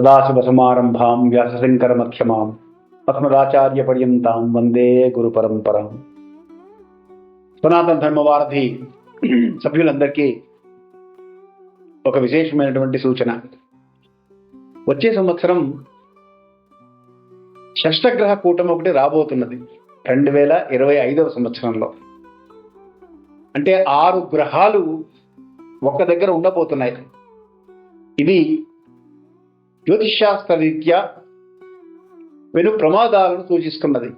సదాశివసమారంభాం వ్యాసశంకరమఖ్యమాం అస్మదాచార్యపర్యంతాం వందే గురు పరంపరం సనాతన ధర్మవారధి సభ్యులందరికీ ఒక విశేషమైనటువంటి సూచన. వచ్చే సంవత్సరం షష్టగ్రహ కూటమి ఒకటి రాబోతున్నది రెండు వేల ఇరవై ఐదవ సంవత్సరంలో. అంటే ఆరు గ్రహాలు ఒక్క దగ్గర ఉండబోతున్నాయి. ఇది జ్యోతిష్శాస్త్ర రీత్యా పెను ప్రమాదాలను సూచిస్తున్నది.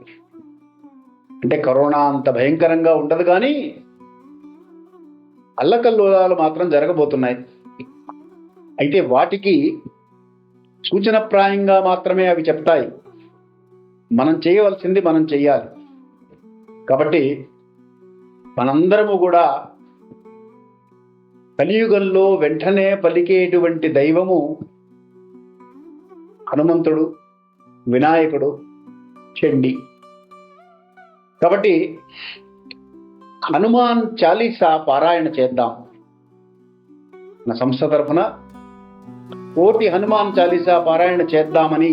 అంటే కరోనా అంత భయంకరంగా ఉండదు కానీ అల్లకల్లోలాలు మాత్రం జరగబోతున్నాయి. అయితే వాటికి సూచనప్రాయంగా మాత్రమే అవి చెప్తాయి. మనం చేయవలసింది మనం చెయ్యాలి. కాబట్టి మనందరము కూడా కలియుగంలో వెంటనే పలికేటువంటి దైవము హనుమంతుడు వినాయకుడు చండి. కాబట్టి హనుమాన్ చాలీసా పారాయణ చేద్దాం. నా సంస్థ తరఫున కోటి హనుమాన్ చాలీసా పారాయణ చేద్దామని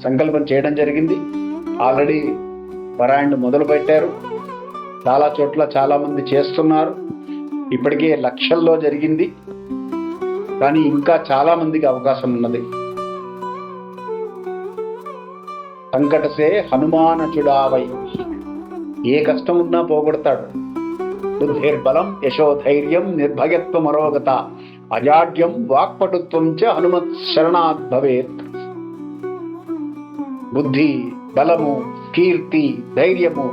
సంకల్పం చేయడం జరిగింది. ఆల్రెడీ పారాయణ మొదలు పెట్టారు. చాలా చోట్ల చాలామంది చేస్తున్నారు. ఇప్పటికే లక్షల్లో జరిగింది. కానీ ఇంకా చాలామందికి అవకాశం ఉన్నది. సంకటసే హనుమానచుడావై. ఏ కష్టం ఉన్నా పోగొడతాడు. బుద్ధిర్బలం యశోధైర్యం నిర్భయత్వం అరోగత అజాడ్యం వాక్పటుత్వం చ హనుమత్ శరణాత్ భవేత్. బుద్ధి బలము కీర్తి ధైర్యము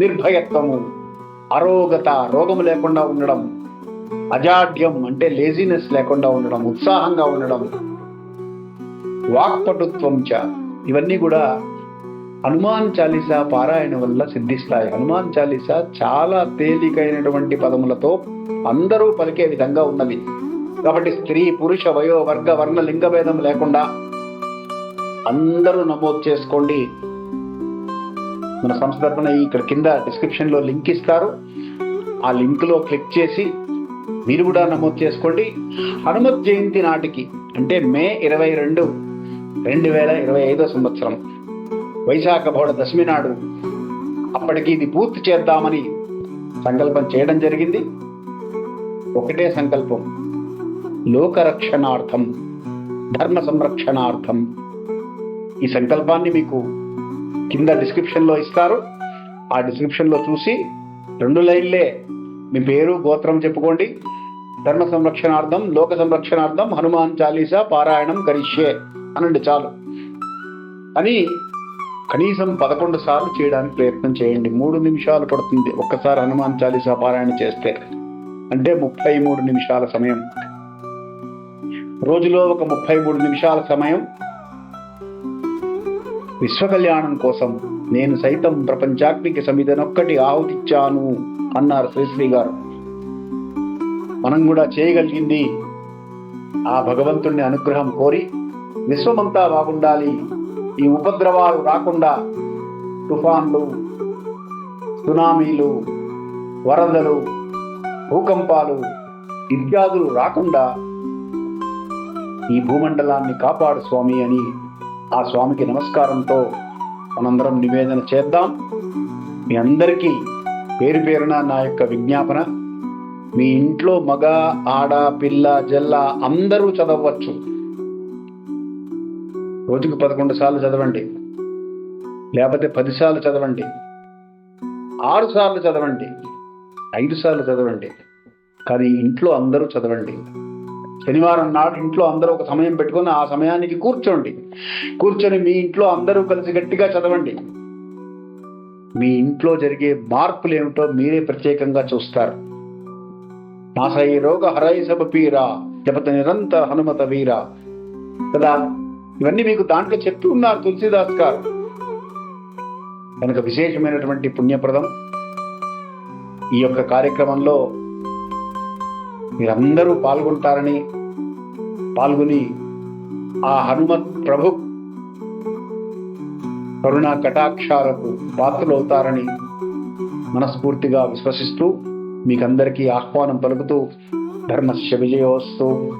నిర్భయత్వము అరోగత రోగము లేకుండా ఉండడం అజాడ్యం అంటే లేజినెస్ లేకుండా ఉండడం ఉత్సాహంగా ఉండడం వాక్పటుత్వం చ ఇవన్నీ కూడా హనుమాన్ చాలీసా పారాయణ వల్ల సిద్ధిస్తాయి. హనుమాన్ చాలీసా చాలా తేలికైనటువంటి పదములతో అందరూ పలికే విధంగా ఉన్నది కాబట్టి స్త్రీ పురుష వయో వర్గ వర్ణ లింగ భేదం లేకుండా అందరూ నమోదు చేసుకోండి. మన సంస్థ తరఫున ఇక్కడ కింద డిస్క్రిప్షన్లో లింక్ ఇస్తారు. ఆ లింక్లో క్లిక్ చేసి మీరు కూడా నమోదు చేసుకోండి. హనుమత్ జయంతి నాటికి అంటే మే ఇరవై రెండు రెండు వేల ఇరవై ఐదో సంవత్సరం. వైశాఖ బోడ దశమి నాడు అప్పటికి ఇది పూర్తి చేద్దామని సంకల్పం చేయడం జరిగింది. ఒకటే సంకల్పం. లోకరక్షణార్థం ధర్మ సంరక్షణార్థం. ఈ సంకల్పాన్ని మీకు కింద డిస్క్రిప్షన్లో ఇస్తారు. ఆ డిస్క్రిప్షన్లో చూసి రెండు లైన్లే మీ పేరు గోత్రం చెప్పుకోండి. ధర్మ సంరక్షణార్థం లోక సంరక్షణార్థం హనుమాన్ చాలీసా పారాయణం కరిష్యే. అనండి చాలు. అని కనీసం పదకొండు సార్లు చేయడానికి ప్రయత్నం చేయండి. మూడు నిమిషాలు పడుతుంది. ఒక్కసారి హనుమాన్ చాలీసా పారాయణ చేస్తే అంటే ముప్పై మూడు నిమిషాల సమయం. రోజులో ఒక ముప్పై మూడు నిమిషాల సమయం విశ్వ కళ్యాణం కోసం నేను సైతం ప్రపంచాగ్నికి సమిధనొక్కటి ఆహుతిచ్చాను అన్నారు శ్రీశ్రీ గారు. మనం కూడా చేయగలిగింది ఆ భగవంతుణ్ణి అనుగ్రహం కోరి విశ్వమంతా బాగుండాలి. ఈ ఉపద్రవాలు రాకుండా తుఫాన్లు సునామీలు వరదలు భూకంపాలు ఇత్యాదులు రాకుండా ఈ భూమండలాన్ని కాపాడు స్వామి అని ఆ స్వామికి నమస్కారంతో మనందరం నివేదన చేద్దాం. మీ అందరికీ పేరు పేరున నా యొక్క విజ్ఞాపన. మీ ఇంట్లో మగ ఆడ పిల్ల జల్ల అందరూ చదవచ్చు రోజుకు పదకొండు సార్లు చదవండి. లేకపోతే పది సార్లు చదవండి. ఆరు సార్లు చదవండి. ఐదు సార్లు చదవండి. కానీ ఇంట్లో అందరూ చదవండి. శనివారం నాడు ఇంట్లో అందరూ ఒక సమయం పెట్టుకొని ఆ సమయానికి కూర్చోండి. కూర్చొని మీ ఇంట్లో అందరూ కలిసి గట్టిగా చదవండి. మీ ఇంట్లో జరిగే మార్పులు ఏమిటో మీరే ప్రత్యేకంగా చూస్తారు. నాసై రోగ హరై సభ పీరా లేకపోతే నిరంతర హనుమత వీర. కదా ఇవన్నీ మీకు దాంట్లో చెప్పి ఉన్నారు తులసిదాస్ గారు. కనుక విశేషమైనటువంటి పుణ్యప్రదం. ఈ యొక్క కార్యక్రమంలో మీరందరూ పాల్గొంటారని పాల్గొని ఆ హనుమత్ ప్రభు కరుణా కటాక్షాలకు పాత్రలవుతారని మనస్ఫూర్తిగా విశ్వసిస్తూ మీకందరికీ ఆహ్వానం పలుకుతూ ధర్మస్య విజయోస్తూ.